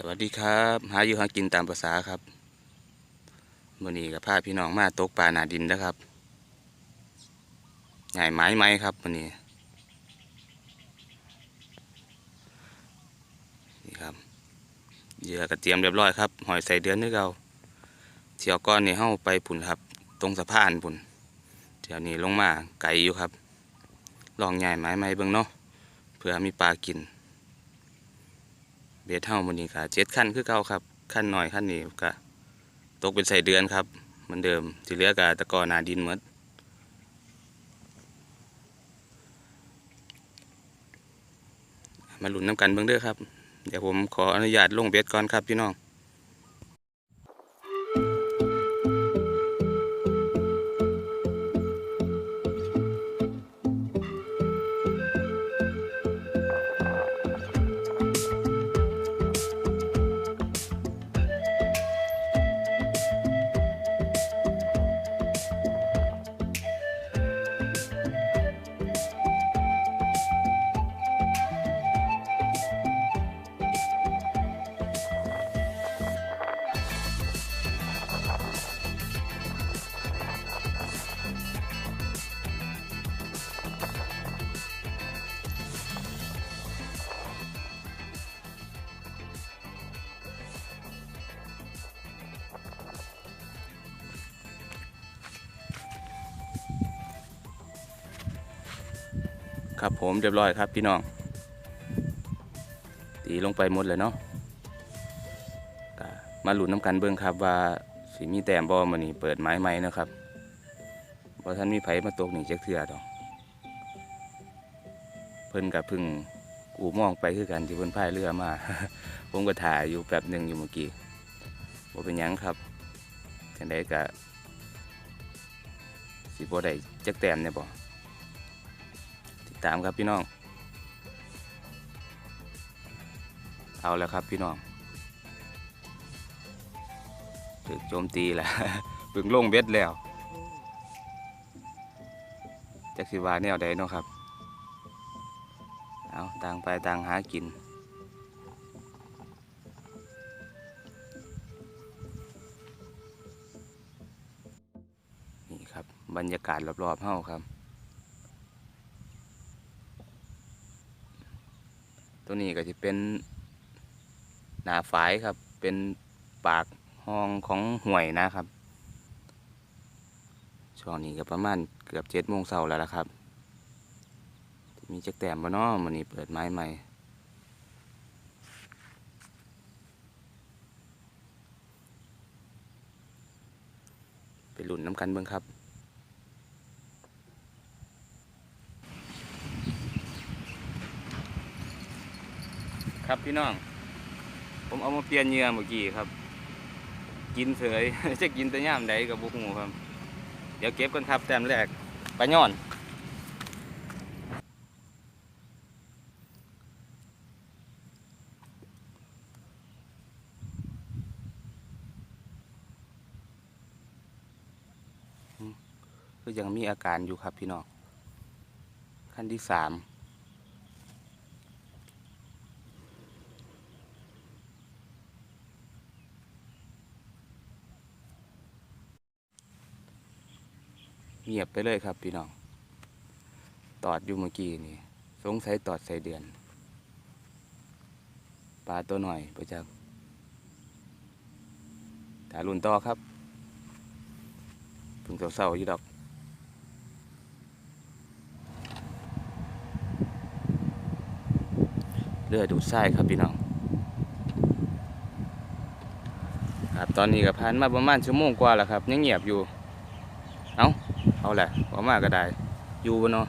สวัสดีครับ หาอยู่หากินตามภาษาครับมื่อนี้กับพาพี่น้องมาตกปลาหนาดินนะครับใหญ่ไม้ไม้ครับมื่อนี้นี่ครับเหยื่อกระเทียมเรียบร้อยครับหอยใส่เดือนนึกเอาเที่ยวก้อนนี่เข้าไปผุนครับ ตรงสะพานผุนเที่ยวนี้ลงมาไกลอยู่ครับ ลองใหญ่ไม้ไม้เบิ่งเนาะเพื่อมีปลากิน เบสเท่ามันนี่ค่ะเจ็ดขั้นคือเก่าครับขั้นหน่อยขั้นนี้ก็ตกเป็นใส่เดือนครับเหมือนเดิมที่เหลือก็ตะกอนาดินหมดมาหลุนน้ำกันเบื้องเด้อครับ เดี๋ยวผมขออนุญาตลงเบสก่อนครับพี่น้อง ครับผมเรียบร้อยครับพี่น้อง ตีลงไปหมดเลยเนาะมาหลุนน้ำกันเบิ้องครับว่าสีมีแต้มบอมานี่เปิดไม้ไหมนะครับเพราะท่านมีไผมาตกหนีจักเถื่อดอกเพิ่นกับพึ่งกูมองไปคือกันที่เพิ่นพายเรือมา ผมก็ถ่ายอยู่แป๊บหนึ่งอยู่เมื่อกี้ว่าเป็นยังครับจังไดก็สิบ่ได้จักแต้มเนี่ยบ่ ตามครับพี่น้อง เอาแล้วครับพี่น้องถึกโจมตีแล้วปึงลงเบ็ดแล้วจักสิวาแนวใดเนาะครับ เอาต่างไปต่างหากินนี่ครับบรรยากาศรอบๆเฮ้าครับ ตัว นี้ก็จะเป็นหนาฝายครับ เป็นปากห้องของห่วยนะครับ ช่วงนี้ก็ประมาณเกือบเจ็ดโมงเช้าแล้วละครับ มีจักแต้มบ่เนาะมันนี้เปิดไม้ใหม่ไปหลุนน้ำกันเบิ่งครับ ครับพี่น้อง ผมเอามาเปลี่ยนเหยื่อเมื่อกี้ครับ กินเสยจะกินแต่ย่ามใดกับบุกหูครับ เดี๋ยวเก็บกันครับแต้มแรกปลาย่อนก็ยังมีอาการอยู่ครับพี่น้องขั้นที่สาม เงียบไปเลยครับพี่น้อง ตอดอยู่เมื่อกี้นี่ สงสัยตอดใส่เดือน ปลาตัวหน่อยประจักถ่ารุ่นต่อครับเพิ่งเศร้าๆอยู่ดอกเลือดดูดไส้ครับพี่น้อง ครับตอนนี้ก็ผ่านมาประมาณชั่วโมงกว่าแล้วครับยังเงียบอยู่ เอาแหละออกมาก็ได้ อยู่บนเนาะ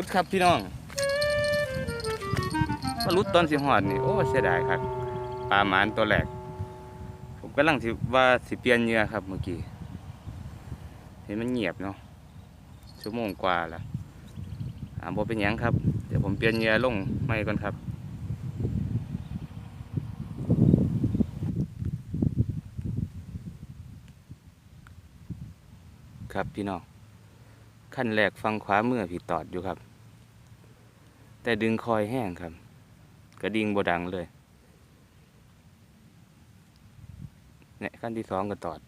รุดครับพี่น้องมารุดตอนสิหอดนี่โอ้เสียดายครับปลาหมานตัวแรกผมกำลังสิว่าสิเปลี่ยนเหยื่อครับเมื่อกี้เห็นมันเงียบเนาะชั่วโมงกว่าล้วอ่าบ่เป็นยังครับ เดี๋ยวผมเปลี่ยนเหยื่อลงไม่ก่อนครับครับพี่น้องขั้นแรกฟังขวามือพี่ตอดอยู่ครับ แต่ดึงคอยแห้งครับ กระดิ่งบดังเลยเนี่ยขั้นที่สองก็ตอด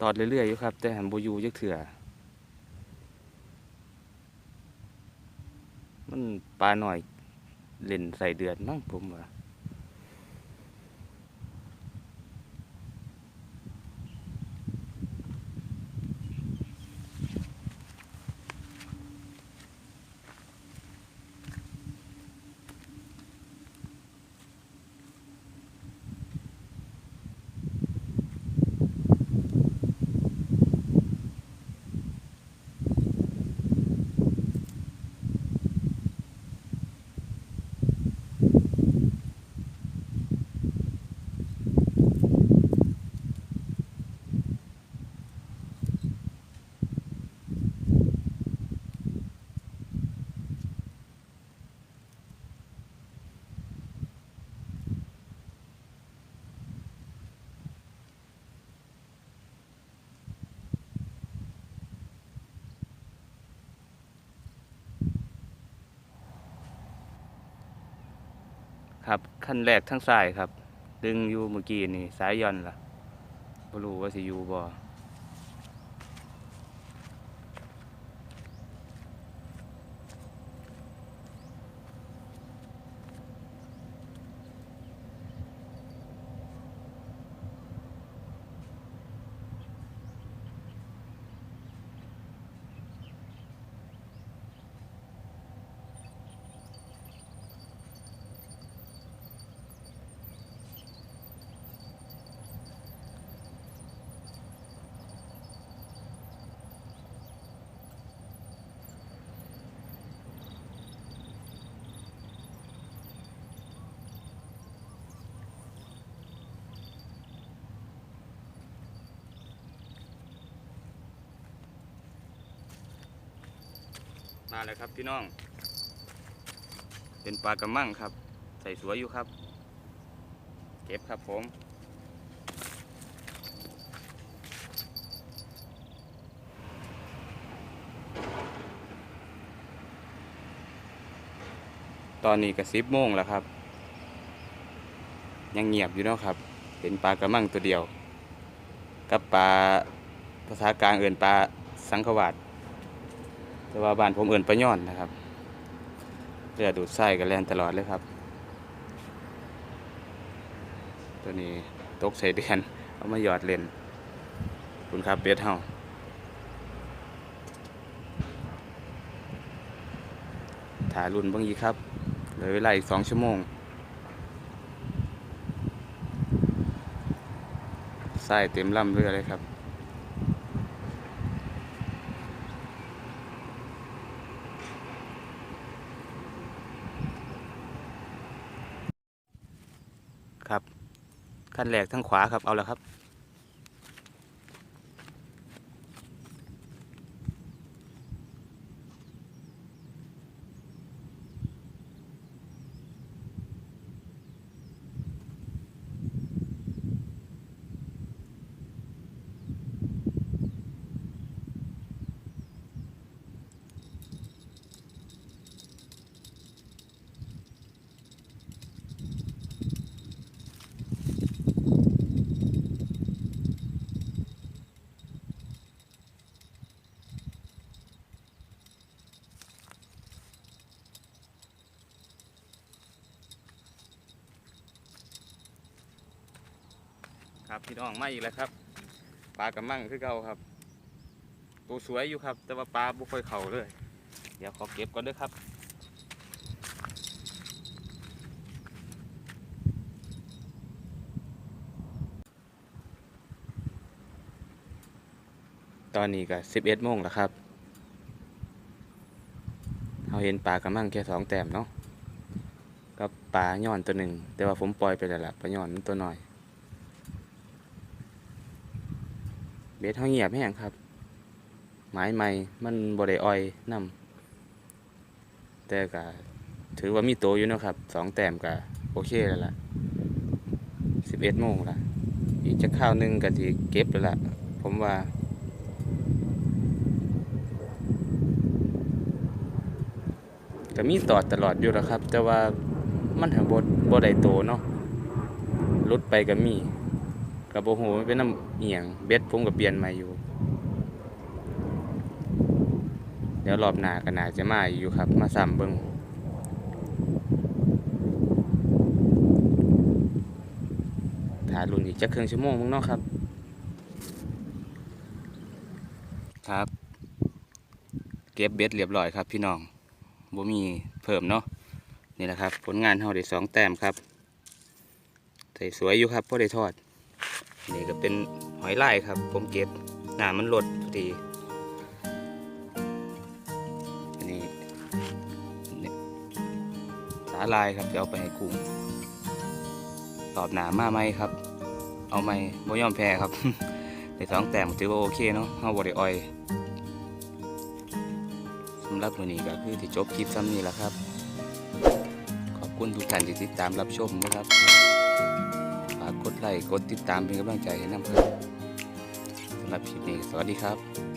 ตอดเรื่อยๆอยู่ครับ แต่หันโบยูยักเถื่อมันปลาหน่อยเล่นใส่เดือนมั้งผมว่า ครับ ขั้นแรกทั้งสายครับ ดึงอยู่เมื่อกี้นี่ สายย่อนล่ะบ่รู้ว่าสิอยู่บ่ มาเลยครับพี่น้อง เป็นปลากระมังครับ ใส่สวยอยู่ครับ เก็บครับผม ตอนนี้ก็สิบโมงแล้วครับ ยังเงียบอยู่เนาะครับ เป็นปลากระมังตัวเดียว กับปลาภาษากลางเอื่นปลาสังขวาด แต่ว่าบ้านผมเอื่นปลาย่อนนะครับเรือดูดไส้กันแล่นตลอดเลยครับ ตัวนี้ตกใส่เดือน เอามาหยอดเล่นคุณครับเบสเฮาถ่ายรุ่นบางยีครับเหลือเวลาอีกสองชั่วโมงไส้เต็มลำเรือเลยครับ ขั้นแรกทั้งขวาครับเอาแล้วครับ ครับพี่น้องมาอีกแล้วครับปลากระมังคือเก่าครับ ตัวสวยอยู่ครับ แต่ว่าปลาบุค่อยเข่าเลย เดี๋ยวขอเก็บก่อนเด้วยครับตอนนี้ก็สิบเอ็ดโมงแล้วครับเราเห็นปลากระมังแค่สองแต้มเนาะ กับปลาย่อนตัวหนึ่ง แต่ว่าผมปล่อยไปแล้วละปลาย่อนตัวหน้อย เบ็ดเขาเงียบแห้งครับไม้ใหม่มันบไดอ้อยนำแต่ก็ถือว่ามีโตอยู่นะครับสองแต้มก็โอเคแล้วล่ะสิบเอ็ดโมงละอีกจะข้าวหนึงก็ทีเก็บแล้วล่ะ ผมว่าก็มีตอดตลอดอยู่แล้วครับ แต่ว่ามันหังบดบ่ได้โตเนาะลุดไปก็มี กับโอ้โหมันเป็นน้ำเอียงเบ็ดผมก็เปลี่ยนม่อยู่ เดี๋ยวรอบหนาก็น่าจะมาอยู่ครับ มาซ้ำเบิ่งถ่ายรุ่นอีกจะครึ่งชั่วโมงมึงเนาะครับ ครับ เก็บเบ็ดเรียบร้อยครับพี่น้องบ่มีเพิ่มเนาะนี่แหละครับ ผลงานเฮาได้สองแต้มครับใส่สวยอยู่ครับพอได้ทอด นี่ก็เป็นหอยลายครับ ผมเก็บหน้ามันลดพอดีอันนี้นี่สาลายครับจะเอาไปให้กุ้งตอบหนามาไหมครับ เอาไหมบ่ยอมแพ้ครับได้สองแต้มถือว่าโอเคเนาะเฮาบ่ได้อ่อยสำหรับวันนี้ก็คือที่จบคลิปซ้ำนี้แหละครับ ขอบคุณทุกท่านที่ติดตามรับชมนะครับ ไลค์กดติดตามเป็นกำลังใจให้น้ำครับสำหรับคลิปนี้ สวัสดีครับ